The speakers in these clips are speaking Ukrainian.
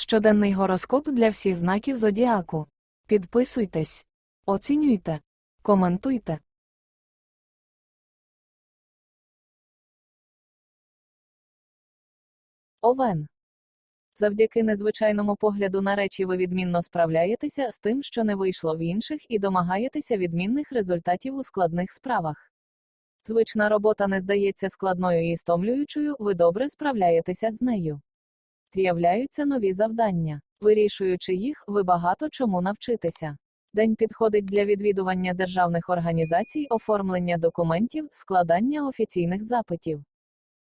Щоденний гороскоп для всіх знаків зодіаку. Підписуйтесь, оцінюйте, коментуйте. Овен. Завдяки незвичайному погляду на речі ви відмінно справляєтеся з тим, що не вийшло в інших, і домагаєтеся відмінних результатів у складних справах. Звична робота не здається складною і стомлюючою, ви добре справляєтеся з нею. З'являються нові завдання. Вирішуючи їх, ви багато чому навчитеся. День підходить для відвідування державних організацій, оформлення документів, складання офіційних запитів.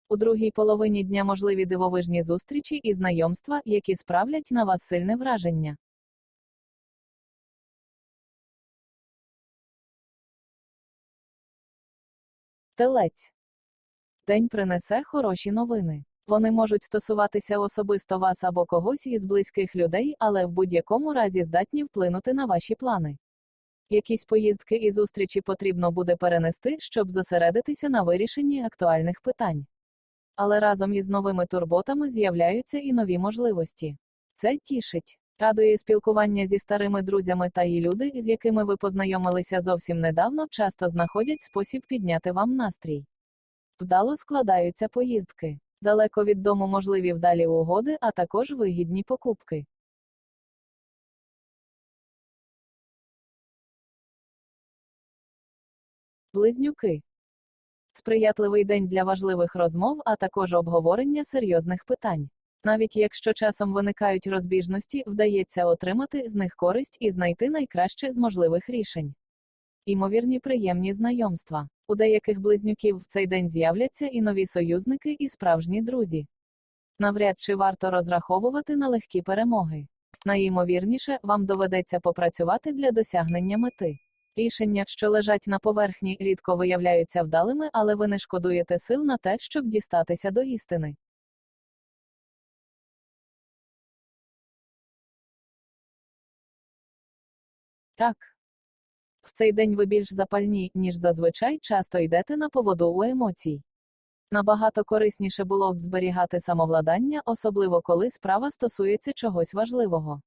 У другій половині дня можливі дивовижні зустрічі і знайомства, які справлять на вас сильне враження. Телець. День принесе хороші новини. Вони можуть стосуватися особисто вас або когось із близьких людей, але в будь-якому разі здатні вплинути на ваші плани. Якісь поїздки і зустрічі потрібно буде перенести, щоб зосередитися на вирішенні актуальних питань. Але разом із новими турботами з'являються і нові можливості. Це тішить. Радує спілкування зі старими друзями та і люди, з якими ви познайомилися зовсім недавно, часто знаходять спосіб підняти вам настрій. Вдало складаються поїздки. Далеко від дому можливі вдалі угоди, а також вигідні покупки. Близнюки. Сприятливий день для важливих розмов, а також обговорення серйозних питань. Навіть якщо часом виникають розбіжності, вдається отримати з них користь і знайти найкраще з можливих рішень. Імовірні приємні знайомства. У деяких близнюків в цей день з'являться і нові союзники, і справжні друзі. Навряд чи варто розраховувати на легкі перемоги. Найімовірніше, вам доведеться попрацювати для досягнення мети. Рішення, що лежать на поверхні, рідко виявляються вдалими, але ви не шкодуєте сил на те, щоб дістатися до істини. Так. В цей день ви більш запальні, ніж зазвичай, часто йдете на поводу у емоцій. Набагато корисніше було б зберігати самовладання, особливо коли справа стосується чогось важливого.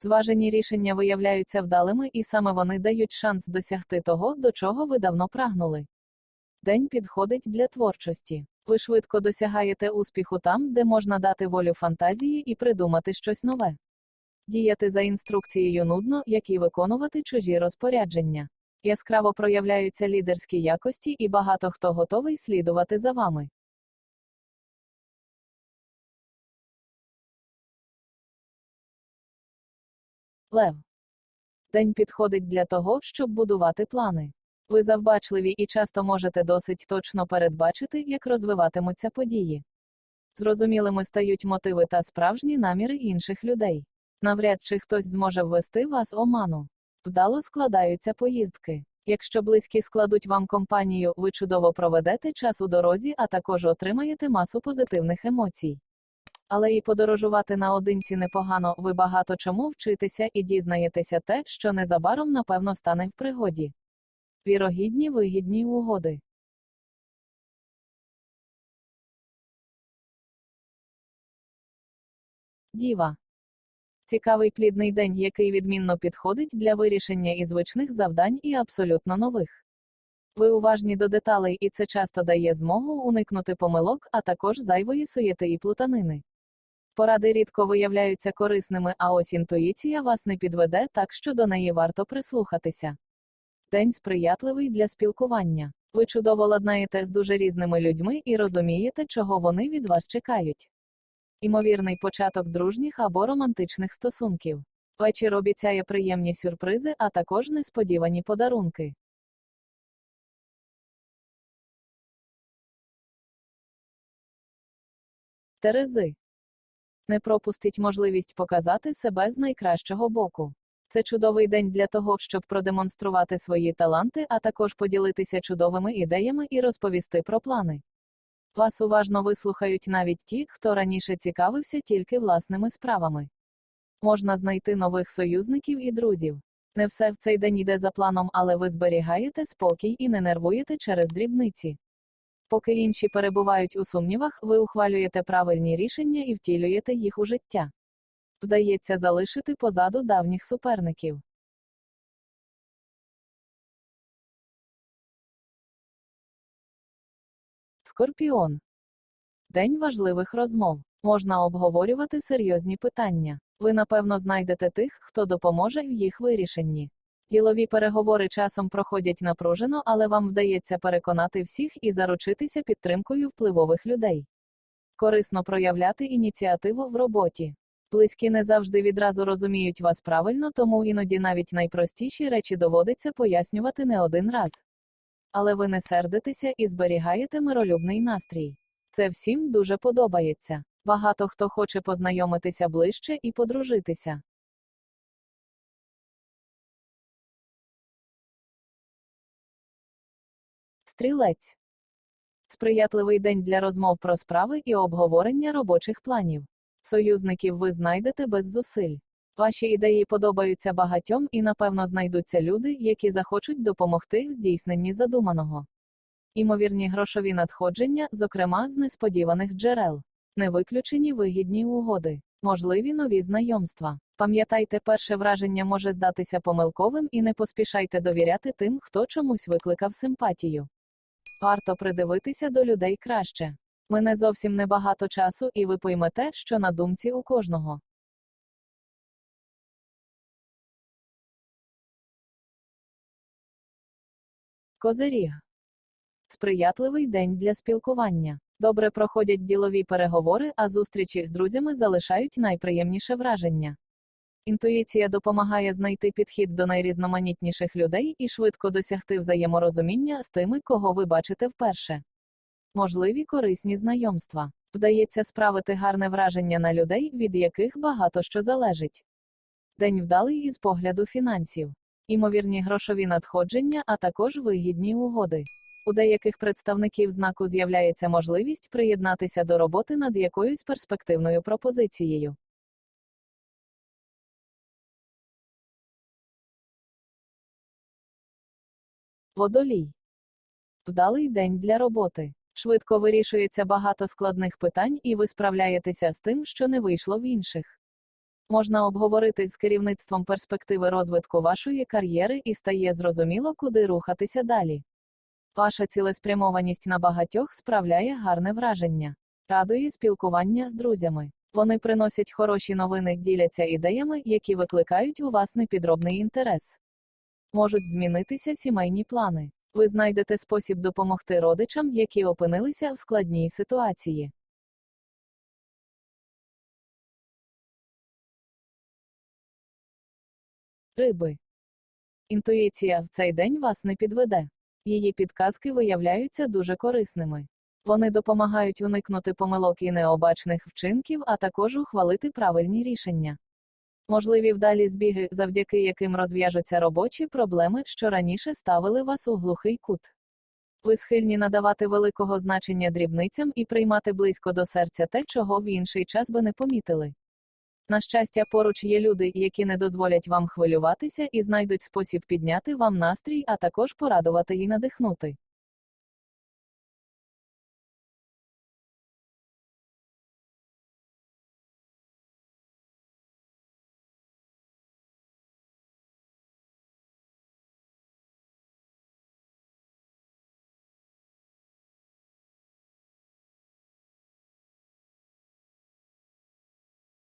Зважені рішення виявляються вдалими, і саме вони дають шанс досягти того, до чого ви давно прагнули. День підходить для творчості. Ви швидко досягаєте успіху там, де можна дати волю фантазії і придумати щось нове. Діяти за інструкцією нудно, як і виконувати чужі розпорядження. Яскраво проявляються лідерські якості, і багато хто готовий слідувати за вами. Лев. День підходить для того, щоб будувати плани. Ви завбачливі і часто можете досить точно передбачити, як розвиватимуться події. Зрозумілими стають мотиви та справжні наміри інших людей. Навряд чи хтось зможе ввести вас оману. Вдало складаються поїздки. Якщо близькі складуть вам компанію, ви чудово проведете час у дорозі, а також отримаєте масу позитивних емоцій. Але і подорожувати наодинці непогано, ви багато чому вчитеся і дізнаєтеся те, що незабаром напевно стане в пригоді. Вірогідні вигідні угоди. Діва. Цікавий плідний день, який відмінно підходить для вирішення і звичних завдань, і абсолютно нових. Ви уважні до деталей, і це часто дає змогу уникнути помилок, а також зайвої суєти і плутанини. Поради рідко виявляються корисними, а ось інтуїція вас не підведе, так що до неї варто прислухатися. День сприятливий для спілкування. Ви чудово ладнаєте з дуже різними людьми і розумієте, чого вони від вас чекають. Імовірний початок дружніх або романтичних стосунків. Вечір обіцяє приємні сюрпризи, а також несподівані подарунки. Терези. Не пропустіть можливість показати себе з найкращого боку. Це чудовий день для того, щоб продемонструвати свої таланти, а також поділитися чудовими ідеями і розповісти про плани. Вас уважно вислухають навіть ті, хто раніше цікавився тільки власними справами. Можна знайти нових союзників і друзів. Не все в цей день йде за планом, але ви зберігаєте спокій і не нервуєте через дрібниці. Поки інші перебувають у сумнівах, ви ухвалюєте правильні рішення і втілюєте їх у життя. Вдається залишити позаду давніх суперників. Скорпіон. День важливих розмов. Можна обговорювати серйозні питання. Ви напевно знайдете тих, хто допоможе в їх вирішенні. Ділові переговори часом проходять напружено, але вам вдається переконати всіх і заручитися підтримкою впливових людей. Корисно проявляти ініціативу в роботі. Близькі не завжди відразу розуміють вас правильно, тому іноді навіть найпростіші речі доводиться пояснювати не один раз. Але ви не сердитеся і зберігаєте миролюбний настрій. Це всім дуже подобається. Багато хто хоче познайомитися ближче і подружитися. Стрілець. Сприятливий день для розмов про справи і обговорення робочих планів. Союзників ви знайдете без зусиль. Ваші ідеї подобаються багатьом і, напевно, знайдуться люди, які захочуть допомогти в здійсненні задуманого. Імовірні грошові надходження, зокрема з несподіваних джерел, не виключені вигідні угоди, можливі нові знайомства. Пам'ятайте, перше враження може здатися помилковим і не поспішайте довіряти тим, хто чомусь викликав симпатію. Варто придивитися до людей краще. Мине зовсім небагато часу, і ви поймете, що на думці у кожного. Козиріг. Сприятливий день для спілкування. Добре проходять ділові переговори, а зустрічі з друзями залишають найприємніше враження. Інтуїція допомагає знайти підхід до найрізноманітніших людей і швидко досягти взаєморозуміння з тими, кого ви бачите вперше. Можливі корисні знайомства. Вдається справити гарне враження на людей, від яких багато що залежить. День вдалий із погляду фінансів. Імовірні грошові надходження, а також вигідні угоди. У деяких представників знаку з'являється можливість приєднатися до роботи над якоюсь перспективною пропозицією. Водолій. Вдалий день для роботи. Швидко вирішується багато складних питань, і ви справляєтеся з тим, що не вийшло в інших. Можна обговорити з керівництвом перспективи розвитку вашої кар'єри і стає зрозуміло, куди рухатися далі. Ваша цілеспрямованість на багатьох справляє гарне враження. Радує спілкування з друзями. Вони приносять хороші новини, діляться ідеями, які викликають у вас непідробний інтерес. Можуть змінитися сімейні плани. Ви знайдете спосіб допомогти родичам, які опинилися в складній ситуації. Риби. Інтуїція в цей день вас не підведе. Її підказки виявляються дуже корисними. Вони допомагають уникнути помилок і необачних вчинків, а також ухвалити правильні рішення. Можливі вдалі збіги, завдяки яким розв'яжуться робочі проблеми, що раніше ставили вас у глухий кут. Ви схильні надавати великого значення дрібницям і приймати близько до серця те, чого в інший час би не помітили. На щастя, поруч є люди, які не дозволять вам хвилюватися і знайдуть спосіб підняти вам настрій, а також порадувати і надихнути.